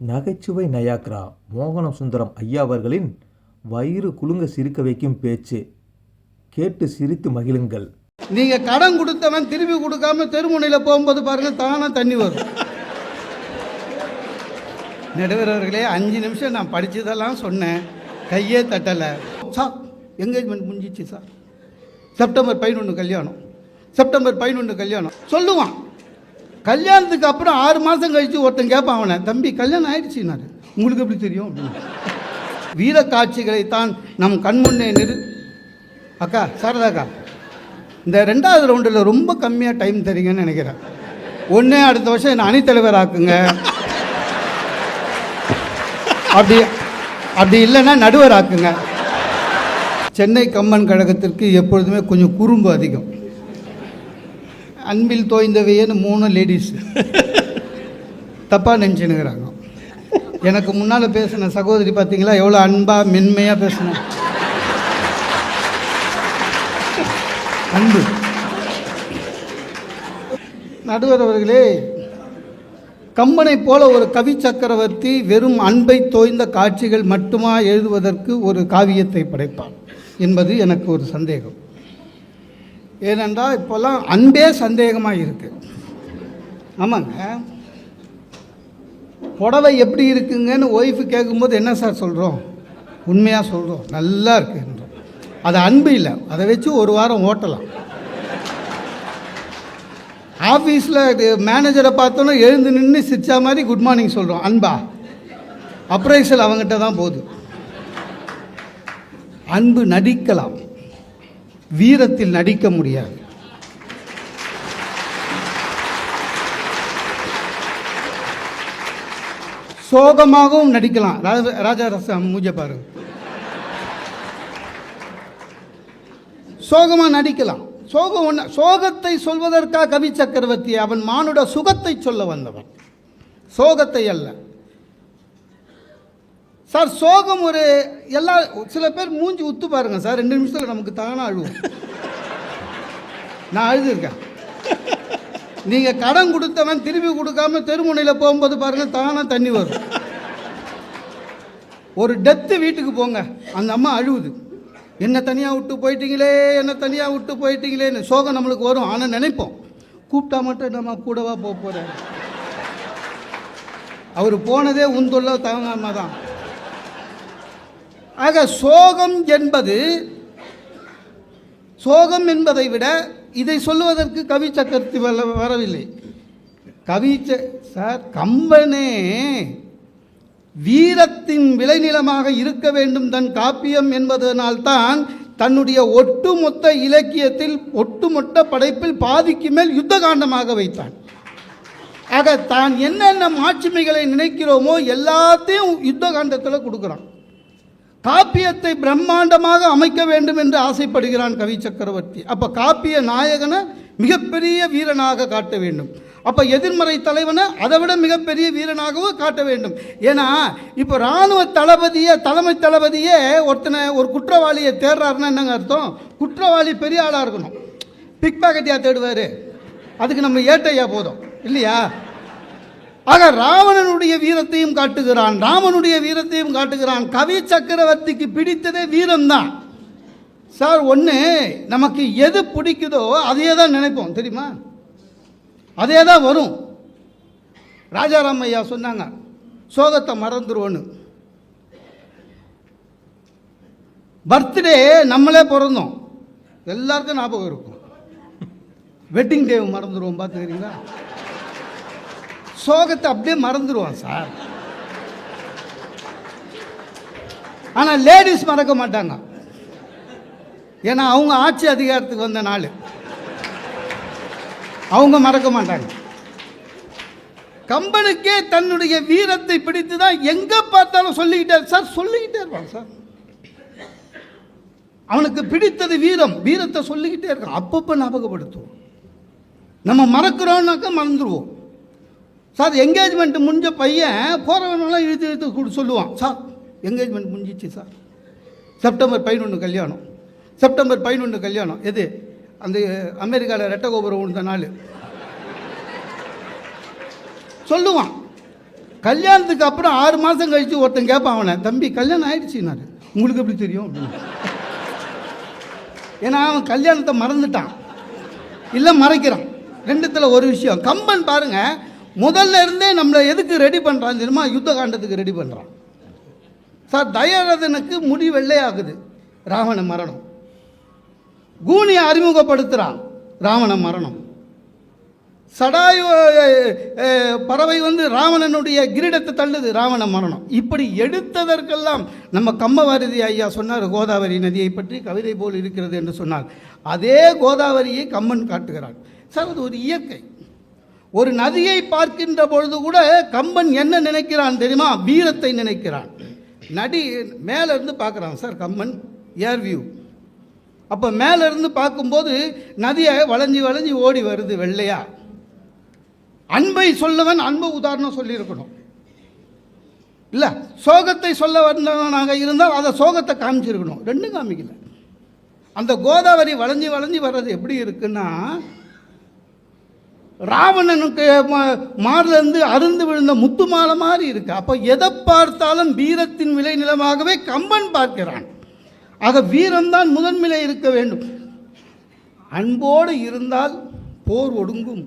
நகைச்சுவை நயாக்ரா மோகன சுந்தரம் ஐயா அவர்களின் வயிறு குலுங்க சிரிக்க வைக்கும் பேச்சு. கேட்டு சிரித்து மகிழுங்கள். நீங்க கடன் கொடுத்தவன் திரும்பி கொடுக்காம தெருமுனையில் போகும்போது பாருங்க தானா தண்ணி வரும். நடுவரவர்களே அஞ்சு நிமிஷம் நான் படிச்சதெல்லாம் சொன்னேன். கையே தட்டலை. சார் என்கேஜ்மெண்ட் முடிஞ்சிச்சு சார். செப்டம்பர் பதினொன்று கல்யாணம். செப்டம்பர் பதினொன்று கல்யாணம். சொல்லுவான். கல்யாணத்துக்கு அப்புறம் ஆறு மாதம் கழித்து ஒருத்தன் கேட்பான் அவனை தம்பி கல்யாணம் ஆயிடுச்சுனாரு உங்களுக்கு எப்படி தெரியும்? அப்படின்னு. வீர காட்சிகளை தான் நம் கண்முன்னே நிறு அக்கா சாரதாக்கா இந்த ரெண்டாவது ரவுண்டில் ரொம்ப கம்மியாக டைம் தரீங்கன்னு நினைக்கிறேன். ஒன்று அடுத்த வருஷம் என்ன அணித்தலைவர் ஆக்குங்க அப்படி அப்படி இல்லைன்னா நடுவர் ஆக்குங்க சென்னை கம்மன் கழகத்திற்கு எப்பொழுதுமே கொஞ்சம் குறும்பு அதிகம். அன்பில் தோய்ந்தவையேன்னு மூணு லேடிஸ் தப்பாக நினச்சினுக்கிறாங்க எனக்கு முன்னால் பேசின சகோதரி பார்த்தீங்களா எவ்வளோ அன்பாக மென்மையாக பேசினேன் அன்பு. நடுவர் அவர்களே கம்பனை போல ஒரு கவி சக்கரவர்த்தி வெறும் அன்பை தோய்ந்த காட்சிகள் மட்டுமா எழுதுவதற்கு ஒரு காவியத்தை படைப்பான் என்பது எனக்கு ஒரு சந்தேகம். ஏனென்றால் இப்போல்லாம் அன்பே சந்தேகமாக இருக்குது ஆமாங்க. புடவை எப்படி இருக்குங்கன்னு ஒய்ஃபு கேட்கும்போது என்ன சார் சொல்கிறோம் உண்மையாக சொல்கிறோம் நல்லா இருக்குன்றோம் அது அன்பு இல்லை. அதை வச்சு ஒரு வாரம் ஓட்டலாம். ஆஃபீஸில் மேனேஜரை பார்த்தோன்னா எழுந்து நின்று சிரிச்சா மாதிரி குட் மார்னிங் சொல்கிறோம் அன்பா? அப்ரைசல் அவங்ககிட்ட தான் போகுது. அன்பு நடிக்கலாம். வீரத்தில் நடிக்க முடியாது. சோகமாகவும் நடிக்கலாம். ராஜா ராஜா ரசம் மூஜ பாருங்க சோகமாக நடிக்கலாம். சோகம் ஒன்று சோகத்தை சொல்வதற்காக கவி சக்கரவர்த்தி அவன் மானுட சுகத்தை சொல்ல வந்தவன். சோகத்தை அல்ல. சார் சோகம் ஒரு எல்லா சில பேர் மூஞ்சி உத்து பாருங்க சார். ரெண்டு நிமிஷத்தில் நமக்கு தானாக அழுவோம். நான் அழுதுருக்கேன். நீங்கள் கடன் கொடுத்தவன் திரும்பி கொடுக்காம தெருமுனையில் போகும்போது பாருங்க தானாக தண்ணி வரும். ஒரு டெத்து வீட்டுக்கு போங்க. அந்த அம்மா அழுவுது. என்ன தனியாக விட்டு போயிட்டீங்களே என்ன தனியாக விட்டு போயிட்டீங்களேன்னு சோகம் நம்மளுக்கு வரும். ஆனால் நினைப்போம். கூப்பிட்டா மட்டும் நம்ம கூடவா போக போகிறேன் அவர் போனதே உந்துள்ள தவங்காம தான். ஆக சோகம் என்பது சோகம் என்பதை விட இதை சொல்லுவதற்கு கவி சக்கரத்தி வர வரவில்லை. கவி சார் கம்பனே வீரத்தின் விளைநிலமாக இருக்க வேண்டும் தன் காப்பியம் என்பதனால்தான் தன்னுடைய ஒட்டுமொத்த இலக்கியத்தில் ஒட்டுமொத்த படைப்பில் பாதிக்கு மேல் யுத்த காண்டமாக வைத்தான். ஆக தான் என்னென்ன மாட்சிமைகளை நினைக்கிறோமோ எல்லாத்தையும் யுத்த காண்டத்தில் கொடுக்குறான். காப்பியத்தை பிரம்மாண்டமாக அமைக்க வேண்டும் என்று ஆசைப்படுகிறான் கவி சக்கரவர்த்தி. அப்போ காப்பிய நாயகனை மிகப்பெரிய வீரனாக காட்ட வேண்டும். அப்போ எதிர்மறை தலைவனை அதை விட மிகப்பெரிய வீரனாகவும் காட்ட வேண்டும். ஏன்னா இப்போ இராணுவ தளபதியை தலைமை தளபதியே ஒருத்தனை ஒரு குற்றவாளியை தேடுறாருன்னா என்னங்க அர்த்தம்? குற்றவாளி பெரிய ஆளாக இருக்கணும். பிக் பாக்கெட்டியாக தேடுவார்? அதுக்கு நம்ம ஏட்டையா போதும். இல்லையா? ஆக ராவணனுடைய வீரத்தையும் காட்டுகிறான் ராமனுடைய வீரத்தையும் காட்டுகிறான். கவி சக்கரவர்த்திக்கு பிடித்ததே வீரம்தான். சார் ஒன்று நமக்கு எது பிடிக்குதோ அதையே தான் நினைப்போம் தெரியுமா? அதே தான் வரும். ராஜாராம் ஐயா சொன்னாங்க சோகத்தை மறந்துருவோன்னு. பர்த்டே நம்மளே பிறந்தோம். எல்லாருக்கும் ஞாபகம் இருக்கும். வெட்டிங் டே மறந்துடுவோம் பார்த்துக்கிறீங்களா சோகத்தை அப்படியே மறந்துடுவான் சார். ஆனால் லேடிஸ் மறக்க மாட்டாங்க. ஏன்னா அவங்க ஆட்சி அதிகாரத்துக்கு வந்த நாள். அவங்க மறக்க மாட்டாங்க. கம்பனுக்கே தன்னுடைய வீரத்தை பிடித்து தான் எங்கே பார்த்தாலும் சொல்லிக்கிட்டே சார் சொல்லிக்கிட்டே இருப்பான் சார். அவனுக்கு பிடித்தது வீரம். வீரத்தை சொல்லிக்கிட்டே இருக்கான். அப்பப்போ ஞாபகப்படுத்துவோம். நம்ம மறக்கிறோம்னாக்கா மறந்துடுவோம். சார் என்கேஜ்மெண்ட் முடிஞ்ச பையன் போகிறவனெல்லாம் இழுத்து இழுத்து கொடு சொல்லுவான். சார் என்கேஜ்மெண்ட் முடிஞ்சிச்சு சார். செப்டம்பர் பதினொன்று கல்யாணம். செப்டம்பர் பதினொன்று கல்யாணம். எது? அந்த அமெரிக்காவில் ரெட்டகோபுரம் உழுந்த நாள். சொல்லுவான். கல்யாணத்துக்கு அப்புறம் ஆறு மாதம் கழித்து ஒருத்தன் கேட்பான் அவனை தம்பி கல்யாணம் ஆயிடுச்சுன்னாரு உங்களுக்கு எப்படி தெரியும்? அப்படின்னு. ஏன்னா அவன் கல்யாணத்தை மறந்துட்டான். இல்லை மறைக்கிறான். ரெண்டுத்தில் ஒரு விஷயம். கம்பன் பாருங்கள் முதல்ல இருந்தே நம்மளை எதுக்கு ரெடி பண்ணுறான் தெரியுமா? யுத்த காண்டத்துக்கு ரெடி பண்ணுறான் சார் தயரதனுக்கு முடி வெள்ளையாகுது. ராவண மரணம். கூனியை அறிமுகப்படுத்துகிறான் ராவண மரணம். சடாயு பறவை வந்து ராவணனுடைய கிரீடத்தை தள்ளுது. ராவண மரணம். இப்படி எடுத்ததற்கெல்லாம் நம்ம கம்மவாரதி ஐயா சொன்னார் கோதாவரி நதியை பற்றி கவிதை போல் இருக்கிறது என்று சொன்னார். அதே கோதாவரியை கம்மன் காட்டுகிறார். சார் அது ஒரு இயற்கை. ஒரு நதியை பார்க்கின்ற பொழுது கூட கம்பன் என்ன நினைக்கிறான் தெரியுமா? வீரத்தை நினைக்கிறான். நடி மேலேருந்து பார்க்குறான் சார் கம்பன் ஏர் வியூ. அப்போ மேலே இருந்து பார்க்கும்போது நதியை வளைஞ்சி வளைஞ்சி ஓடி வருது வெள்ளையா. அன்பை சொல்லவன் அன்பு உதாரணம் சொல்லியிருக்கணும். இல்லை சோகத்தை சொல்ல வந்தவனாக இருந்தால் அதை சோகத்தை காமிச்சிருக்கணும். ரெண்டும் காமிக்கல. அந்த கோதாவரி வளைஞ்சி வளைஞ்சி வர்றது எப்படி இருக்குன்னா ராவணனுக்கு மாறிலிருந்து அருந்து விழுந்த முத்து மாலை மாதிரி இருக்கு. அப்போ எதை பார்த்தாலும் வீரத்தின் விளை நிலமாகவே கம்பன் பார்க்கிறான். ஆக வீரம்தான் முதன்மையிலே இருக்க வேண்டும். அன்போடு இருந்தால் போர் ஒடுங்கும்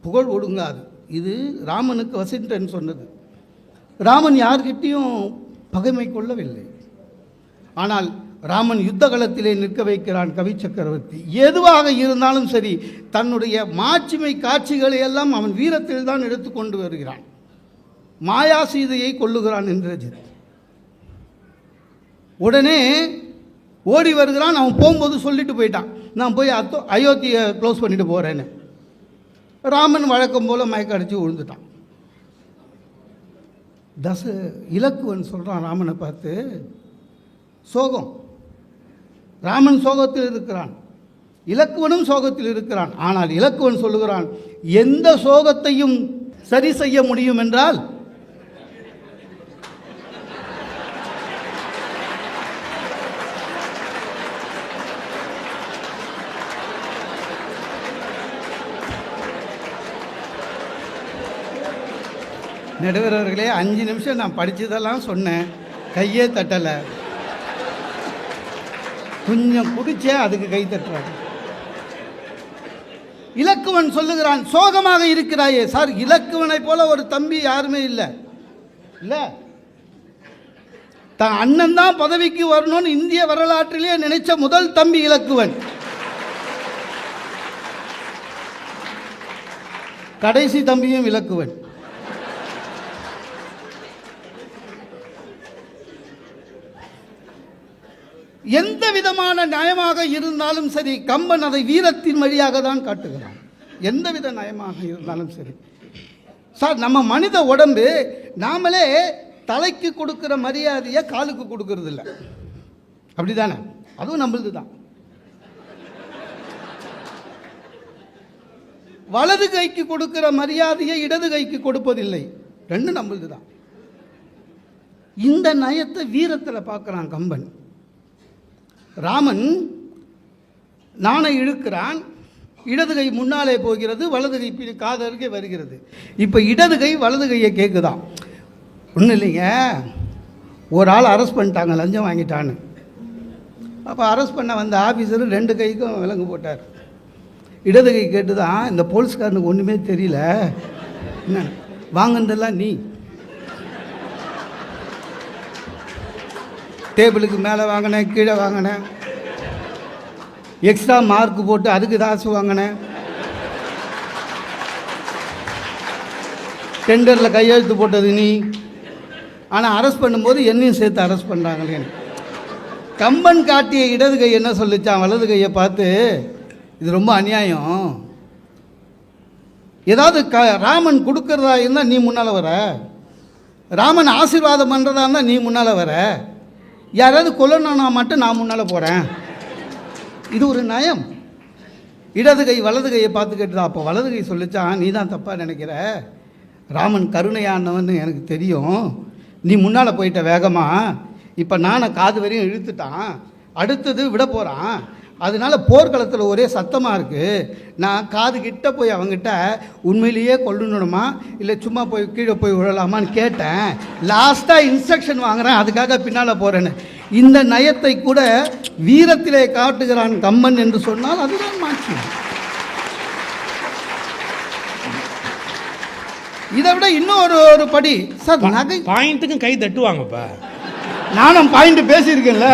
புகழ் ஒடுங்காது. இது ராமனுக்கு வசிஷ்டன் சொன்னது. ராமன் யார்கிட்டையும் பகைமை கொள்ளவில்லை. ஆனால் ராமன் யுத்த காலத்திலே நிற்க வைக்கிறான் கவி சக்கரவர்த்தி. எதுவாக இருந்தாலும் சரி தன்னுடைய மாட்சிமை காட்சிகளை எல்லாம் அவன் வீரத்தில் தான் எடுத்துக்கொண்டு வருகிறான். மாயா சீதையை கொல்லுகிறான் இந்திரஜித் உடனே ஓடி வருகிறான் அவன் போகும்போது சொல்லிட்டு போயிட்டான். நான் போய் அத்தோ அயோத்தியை க்ளோஸ் பண்ணிட்டு போகிறேன்னு ராமன் வழக்கம் போல் மயக்க அடித்து விழுந்துட்டான். தச இலக்குவன் சொல்கிறான் ராமனை பார்த்து சோகம். ராமன் சோகத்தில் இருக்கிறான். இலக்குவனும் சோகத்தில் இருக்கிறான். ஆனால் இலக்குவன் சொல்லுகிறான் எந்த சோகத்தையும் சரி செய்ய முடியும் என்றால்? நடுவரவர்களே அஞ்சு நிமிஷம் நான் படித்ததெல்லாம் சொன்னேன். கையே தட்டலை. கொஞ்சம் குடிச்சே அதுக்கு கை தட்டுறாங்க இலக்குவன் சொல்லுகிறான் சோகமாக இருக்கிறாயே. சார் இலக்குவனை போல ஒரு தம்பி யாருமே இல்லை. இல்லை. தன் அண்ணன் தான் பதவிக்கு வரணும்னு இந்திய வரலாற்றிலே நினைச்ச முதல் தம்பி இலக்குவன். கடைசி தம்பியும் இலக்குவன். எந்த விதமான நயமாக இருந்தாலும் சரி கம்பன் அதை வீரத்தின் வழியாக தான் காட்டுகிறான். எந்த வித நயமாக இருந்தாலும் சரி. சார் நம்ம மனித உடம்பு நாமளே தலைக்கு கொடுக்குற மரியாதையை காலுக்கு கொடுக்கறது இல்லை அப்படி தானே அதுவும் நம்மளது தான் வலது கைக்கு கொடுக்கிற மரியாதையை இடது கைக்கு கொடுப்பதில்லை. ரெண்டும் நம்மளது தான் இந்த நயத்தை வீரத்தில் பார்க்குறான் கம்பன். ராமன் நாணை இழுக்கிறான் இடது கை முன்னாலே போகிறது வலது கை பின் காதருகே வருகிறது. இப்போ இடது கை வலது கையை கேட்குதான் ஒன்றும் இல்லைங்க. ஒரு ஆள் அரெஸ்ட் பண்ணிட்டாங்க லஞ்சம் வாங்கிட்டான்னு. அப்போ அரெஸ்ட் பண்ண வந்த ஆஃபீஸர் ரெண்டு கைக்கும் விலங்கு போட்டார். இடது கை கேட்டு தான் இந்த போலீஸ்காரனுக்கு ஒன்றுமே தெரியல. என்ன? வாங்கினதெல்லாம் நீ. டேபிளுக்கு மேலே வாங்கினேன் கீழே வாங்கினேன். எக்ஸ்ட்ரா மார்க் போட்டு அதுக்கு காசு வாங்கினேன். டெண்டரில் கையெழுத்து போட்டது நீ. ஆனால் அரெஸ்ட் பண்ணும்போது என்னையும் சேர்த்து அரெஸ்ட் பண்ணுறாங்களே கம்பன் காட்டிய இடது கை என்ன சொல்லிச்சான் வலது கையை பார்த்து இது ரொம்ப அநியாயம். ஏதாவது க ராமன் கொடுக்கறதா இருந்தால் நீ முன்னால் வர. ராமன் ஆசீர்வாதம் பண்ணுறதா இருந்தால் நீ முன்னால் வர. யாராவது கொல்லணும்னா மட்டும் நான் முன்னால் போகிறேன் இது ஒரு நயம். இடது கை வலது கையை பார்த்து கேட்டுதான் அப்போ வலது கை சொல்லிச்சான் நீ தான் தப்பாக நினைக்கிற? ராமன் கருணையானவன்னு எனக்கு தெரியும். நீ முன்னால் போயிட்ட வேகமாக இப்போ நானை காது வரையும் இழுத்துட்டான். அடுத்தது விட போகிறான் அதனால போர்க்களத்தில் ஒரே சத்தமாக இருக்குது நான் காது கிட்ட போய் அவங்ககிட்ட உண்மையிலேயே கொல்லணுமா? இல்லை சும்மா போய் கீழே போய் விழலாமான்னு கேட்டேன். லாஸ்ட்டாக இன்ஸ்ட்ரக்ஷன் வாங்குறேன். அதுக்காக பின்னால் போகிறேன்னு இந்த நயத்தை கூட வீரத்திலே காட்டுகிறான் கம்மன் என்று சொன்னால் அதுதான் மாற்றி இதை விட இன்னும் ஒரு ஒரு படி. சார் நகை பாயிண்ட்டுக்கும் கை தட்டுவாங்கப்பா. நானும் பாயிண்ட் பேசியிருக்கேன்ல.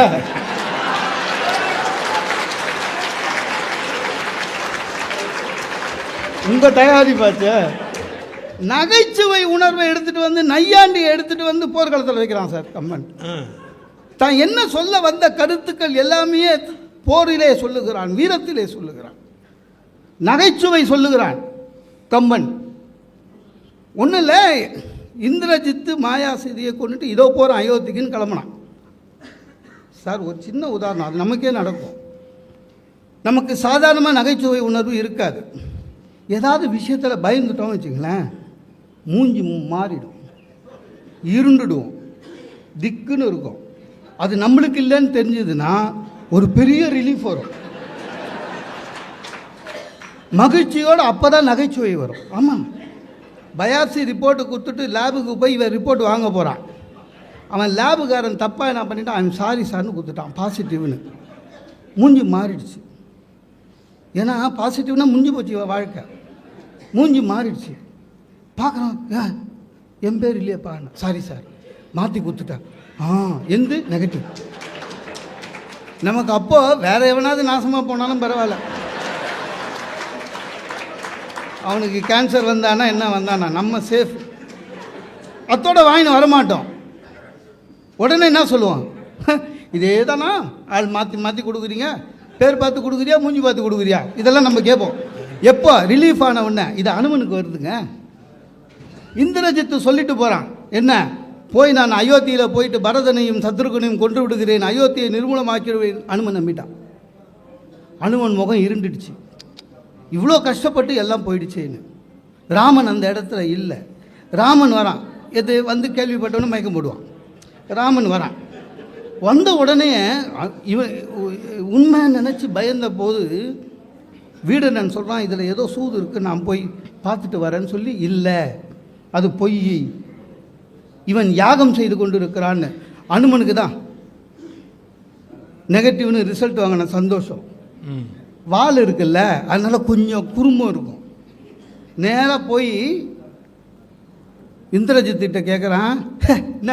உங்க தயாரிப்பாச்சு நகைச்சுவை உணர்வை எடுத்துட்டு வந்து நையாண்டி எடுத்துட்டு வந்து போர்க்களத்தில் வைக்கிறான் சார் கம்மன். தான் என்ன சொல்ல வந்த கருத்துக்கள் எல்லாமே போரிலே சொல்லுகிறான் வீரத்திலே சொல்லுகிறான். நகைச்சுவை சொல்லுகிறான் கம்பன் ஒன்றும் இல்லை இந்திரஜித்து மாயாசதியை கொண்டுட்டு இதோ போகிறான் அயோத்திக்குன்னு கிளம்புனான். சார் ஒரு சின்ன உதாரணம் அது நமக்கே நடக்கும். நமக்கு சாதாரணமாக நகைச்சுவை உணர்வு இருக்காது. ஏதாவது விஷயத்தில் பயந்துட்டோம்னு வச்சுங்களேன் மூஞ்சி மாறிடும். இருண்டுடுவோம் திக்குன்னு இருக்கும். அது நம்மளுக்கு இல்லைன்னு தெரிஞ்சதுன்னா ஒரு பெரிய ரிலீஃப் வரும். மகிழ்ச்சியோடு அப்போ தான் நகைச்சுவை வரும். ஆமாம் பயாப்சி ரிப்போர்ட்டு கொடுத்துட்டு லேபுக்கு போய் இவன் ரிப்போர்ட் வாங்க போகிறான் அவன் லேபுக்காரன் தப்பாக என்ன பண்ணிட்டான்? அவன் சாரி சார்னு கொடுத்துட்டான். பாசிட்டிவ்னு மூஞ்சி மாறிடுச்சு. ஏன்னா பாசிட்டிவ்னால் முடிஞ்சு போச்சு இவன் வாழ்க்கை. மூஞ்சி மாறிடுச்சு. பார்க்குறோம் ஏன் என் பேர் இல்லையாப்பா. சாரி சார் மாற்றி கொடுத்துட்டேன் ஆ எந்த? நெகட்டிவ் நமக்கு அப்போ வேற எவனாவது நாசமாக போனாலும் பரவாயில்ல. அவனுக்கு கேன்சர் வந்தானா என்ன வந்தானா? நம்ம சேஃப் அத்தோட வாங்கின்னு வரமாட்டோம். உடனே என்ன சொல்லுவான்? இதே தானா? ஆள் மாற்றி மாற்றி கொடுக்குறீங்க? பேர் பார்த்து கொடுக்குறியா? மூஞ்சி பார்த்து கொடுக்குறியா? இதெல்லாம் நம்ம கேட்போம். எப்போ ரிலீஃப் ஆன உடனே இது அனுமனுக்கு வருதுங்க. இந்திரஜித்து சொல்லிட்டு போகிறான் என்ன? போய் நான் அயோத்தியில் போயிட்டு பரதனையும் சத்ருகனையும் கொண்டு விடுகிறேன் அயோத்தியை நிர்மூலமாக்கிடுவேன் அனுமன் நம்பிட்டான். அனுமன் முகம் இருண்டுடுச்சு. இவ்வளோ கஷ்டப்பட்டு எல்லாம் போயிடுச்சேன்னு. ராமன் அந்த இடத்துல இல்லை. ராமன் வரான். எது வந்து கேள்விப்பட்டவனு மயக்கம் போடுவான். ராமன் வரான். வந்த உடனே இவன் உண்மை நினச்சி பயந்த போது வீடனன் சொல்கிறான் இதில் ஏதோ சூது இருக்குது நான் போய் பார்த்துட்டு வரேன்னு சொல்லி இல்லை அது பொய். இவன் யாகம் செய்து கொண்டு இருக்கிறான்னு அனுமனுக்கு தான். நெகட்டிவ்னு ரிசல்ட் வாங்கின சந்தோஷம். வால் இருக்குல்ல அதனால கொஞ்சம் குறும்பம் இருக்கும். நேராக போய் இந்திரஜித்திட்ட கேட்குறான் என்ன?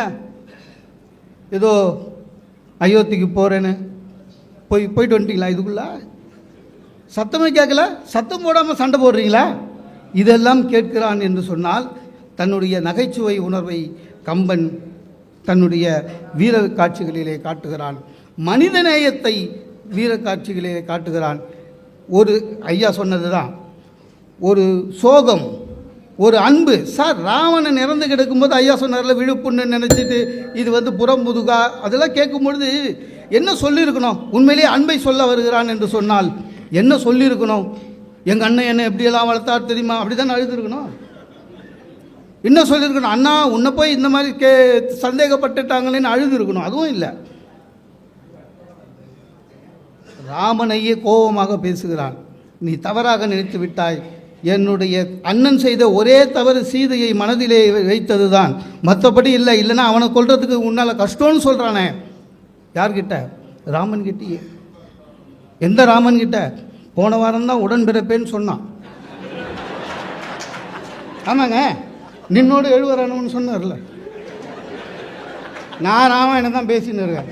ஏதோ அயோத்திக்கு போகிறேன்னு போய் போயிட்டு வந்துட்டீங்களா இதுக்குள்ள? சத்தமே கேட்கல சத்தம் போடாமல் சண்டை போடுறீங்களா? இதெல்லாம் கேட்கிறான் என்று சொன்னால் தன்னுடைய நகைச்சுவை உணர்வை கம்பன் தன்னுடைய வீர காட்சிகளிலே காட்டுகிறான். மனிதநேயத்தை வீர காட்சிகளிலே காட்டுகிறான். ஒரு ஐயா சொன்னது தான் ஒரு சோகம் ஒரு அன்பு. சார் ராவணன் இறந்து கிடக்கும்போது ஐயா சொன்னார்ல விழுப்புண்ணு நினச்சிட்டு இது வந்து புறம்புதுகா அதெல்லாம் கேட்கும் பொழுது என்ன சொல்லியிருக்கணும்? உண்மையிலேயே அன்பை சொல்ல வருகிறான் என்று சொன்னால் என்ன சொல்லியிருக்கணும்? எங்கள் அண்ணன் என்ன எப்படியெல்லாம் வளர்த்தார் தெரியுமா? அப்படி தான் அழுதுருக்கணும். என்ன சொல்லியிருக்கணும்? அண்ணா உன்னை போய் இந்த மாதிரி கே சந்தேகப்பட்டுட்டாங்களேன்னு அழுதுருக்கணும். அதுவும் இல்லை. ராமனையே கோபமாக பேசுகிறான். நீ தவறாக நினைத்து விட்டாய். என்னுடைய அண்ணன் செய்த ஒரே தவறு சீதையை மனதிலே வைத்தது தான் மற்றபடி இல்லை. இல்லைன்னா அவனை கொள்றதுக்கு உன்னால் கஷ்டம்னு சொல்கிறானே யார்கிட்ட? ராமன் கிட்டேயே எந்த ராமன் கிட்ட? போன வாரம் தான் உடன்பிறப்பேன்னு சொன்னான். ஆமாங்க நின்னோடு எழுவரணும்னு சொன்னார்ல. நான் ராமாயணம் தான் பேசின்னு இருக்கேன்.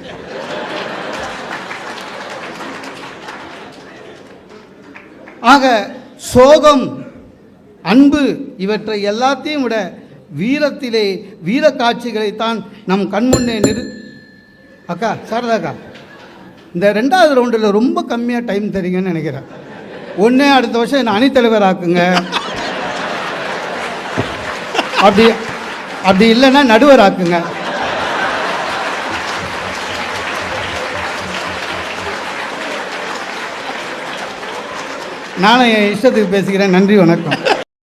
ஆக சோகம் அன்பு இவற்றை எல்லாத்தையும் விட வீரத்திலே வீர காட்சிகளைத்தான் நம் கண்முன்னே நிறு அக்கா சாரதாக்கா இந்த ரெண்டாவது ரவுண்டில் ரொம்ப கம்மியாக டைம் தரீங்கன்னு நினைக்கிறேன். ஒன்றே அடுத்த வருஷம் என்னை அணித்தலைவர் ஆக்குங்க அப்படி அப்படி இல்லைன்னா நடுவர் ஆக்குங்க நானும் என் இஷ்டத்துக்கு பேசிக்கிறேன். நன்றி வணக்கம்.